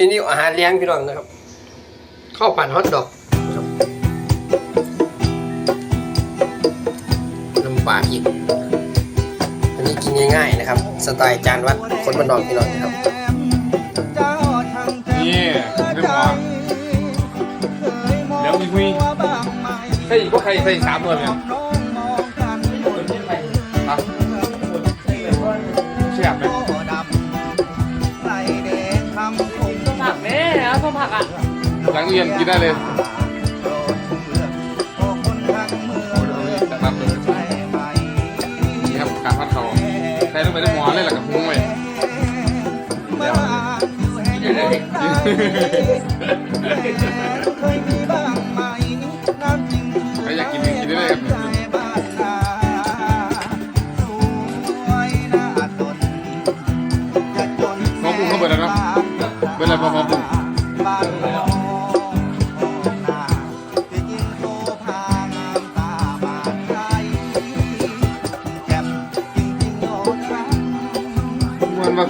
มนูอาหารเลี้ยงพี่น้องนะครับ ข้าวปั่นฮอทดอกนะครับน้ำปลาอีกอันนี้กินง่ายๆนะครับ สไตล์จานวัดคนบ้านนอกพี่น้องนะครับนี่เรื่องหมอแล้วมีคุยใส่ก็ใครใส่สามตัวเนี่ยครับเสียบไหม หลังเรียนกินได้เลยครับนี่ครับการพัดเขาใส่ลงไปในหม้อเลยหลังกับพุงไว้ใคร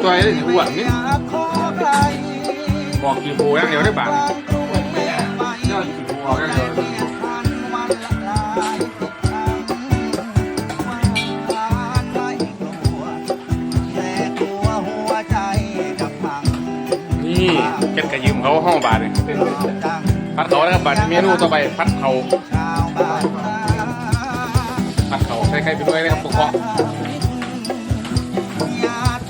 มันมาตัวได้อ้วนนี่บอกกี่โพอย่างเดียวได้บาทยอดกี่โพอย่างเดียวนี่เก็ดกระยืมเขาห้องบาทเลยพัดเขาแล้วบาทเมนูต่อไปพัดเขาพัดเขาใส่ไข่ไปด้วยนะครับปกคว่ากิ่อ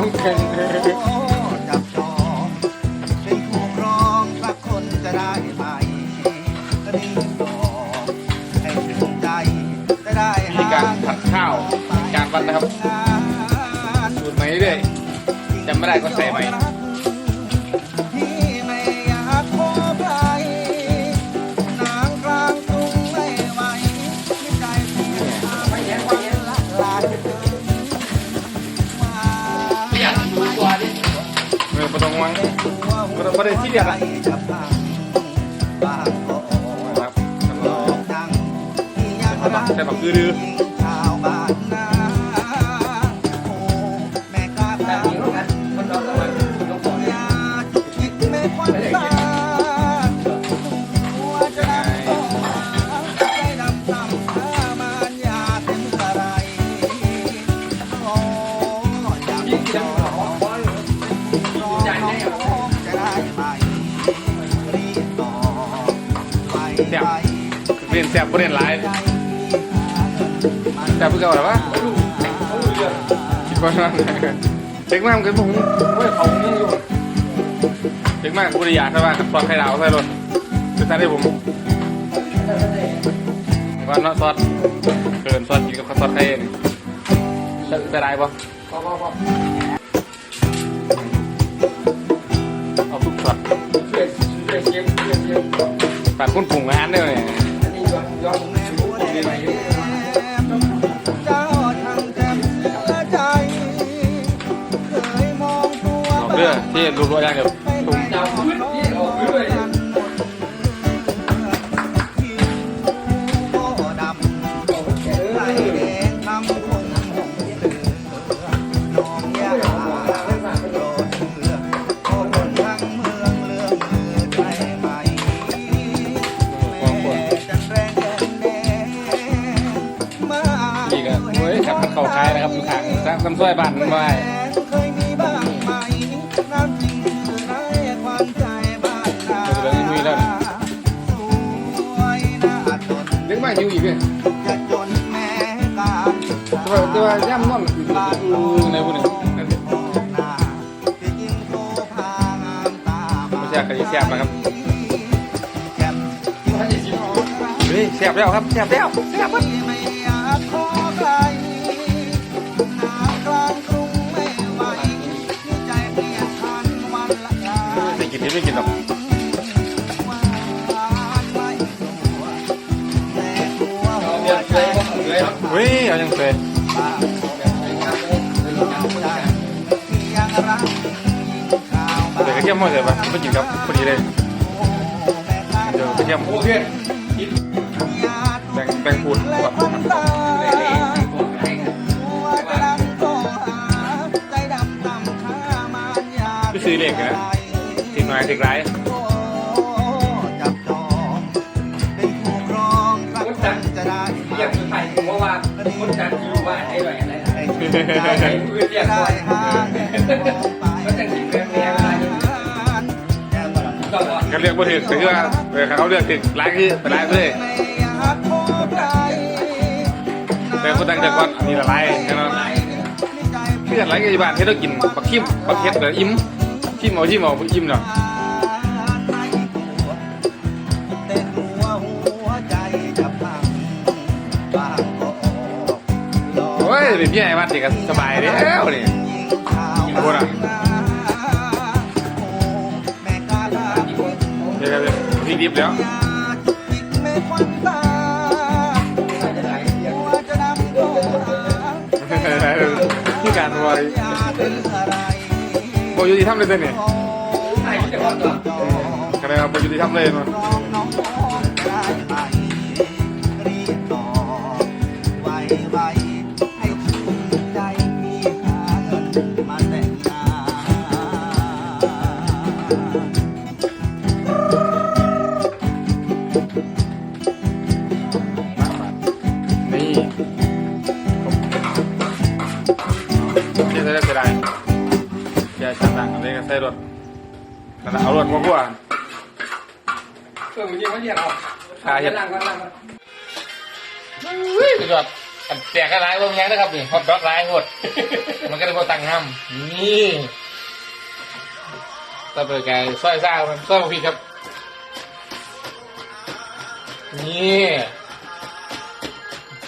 ลงแข็งจับจองเป็นคู่ครองสักคนจะได้ไหมรีบบอกให้ถึงใจจะได้มีการผัดข้าวการวัดนะครับงานสูตรใหม่เรื่อยจำไม่ได้ก็ใส่ใหม่ ประเด็นที่เดียวครับหลอกดังที่ยังรักใส่บักคือดื้อ ไปไปเรียนแซ่บประเด็นหลายแซ่บเพื่อเก่าหรอวะคิดว่านั่นเด็กมากมันก็บุ้งเฮ้ยเขาเนี่ยอยู่เด็กมากบริยาใช่ป่ะซอสไข่ดาวใส่รถเป็นซาได้ผมว่าเนาะซอสเกินซอสกินกับซอสไข่นี่จะได้ปะเอาทุกช็อต ตัดคนปรุงอาหารได้ไหมเจ้าช่างแจ่มเสียเคยมองเรื่องที่รู้ว่าอย่างเดียว ครับอแข้งซ้ำซ้ำซอยบ้านมันไว้เลี้ยงไม่อยู่อีกเลยจะจนแม่การแต่ว่าแต่ว่าย่ำนอนในพวกนี้ออกหน้าที่ยิ่งโตพางามตาไม่ใช่กระดิ่งแซ่บนะครับแจ่มเฮ้ยแซ่บแล้วครับแซ่บแล้วแซ่บครับ นนี่ไม่กินหรอกเฮ้ยเอายังเฟยเดี๋ยวกระเทียมมาเลยปะไม่กินครับพอดีเลยเดี๋ยวกรเทียมโอเคแบ่งแบ่งปูนกับไปซื้อเหล็กนะ จับจองเป็นคู่ครองสักคนจะได้ไหมอยากมีใครผมว่าว่าคนจันอยู่บ้านให้หน่อยอะไรนะให้ชื่นใจจะได้หาเงินทองไปก็จะกินแบบนี้อะไรก็ว่าเรียกว่าถึงคือว่าเออเขาเรียกถึงไรคือเป็นไรเลยไม่อยากโทษใครแต่คนต่างจังหวัดนี่ละไรแน่นอนเพื่อนไรกันที่บ้านให้เรากินบักขิมบักเค็ดเดี๋ยวอิ่ม ชิมเอาชิมเอาอิ่มเนาะให้ตัวแต่กลัวหัวใจจะพังบางก็ออกหลอกโอ้ยเป็นพี่ใหญ่บ้านเด็กก็สบายแล้วนี่ยิงข่าวโอ้น่ะโอ้แม่กาลาเดี๋ยวรับพี่ดิบแล้วยาจุกจิกไม่ควันตาหัวจะนำตัวหาที่การวอยอยากเป็นอะไรโบยุติธรรมเลยเต้นนี่ขอใช่แต่ว่าตัวจองคะแนนบยุติธรรมเลยเนาะร้งอ่าเงินมาแต่งงาน กันเลยก็ใส่รถนั่นแหละเอารถมาพวกเออจริงว่าเรียกเอานั่งก็นั่งก็เฮ้ยสุดยอดอันแจกอะไรบ้างยังนะครับนี่ฮอตดอกไลน์หมดมันก็ได้พอตังค์ห้ำนี่ตะเปิดไก่ซอยซ่ามันซอยมาพี่ครับนี่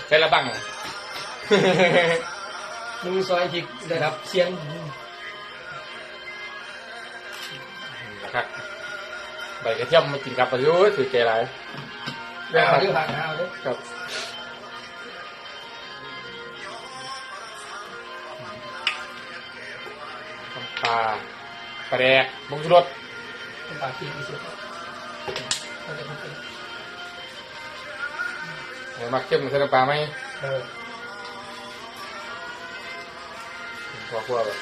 ใส่ละบังมือซอยจิกได้รับเสียง นะครับใบกระเทียมมากินกับประยุทธ์สุดใจไรเรื่องเรื่องผ่านเอาเลยครับน้ำปลาปลาแดกบุงชูรสเป็นปากที่ที่สุดก็จะเป็นเดี๋ยวมาเข้มใส่น้ำปลาไหมเออพอคั่วแบบ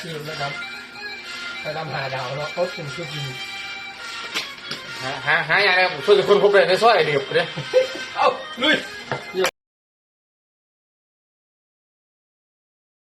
ทีมนะครับ ไปทำหาดาวแล้วเขาถึงชุดยิงหาหาหาอย่างไรผมช่วยคนพบเลยในซอยเดียวเลยเอ้าลุยเ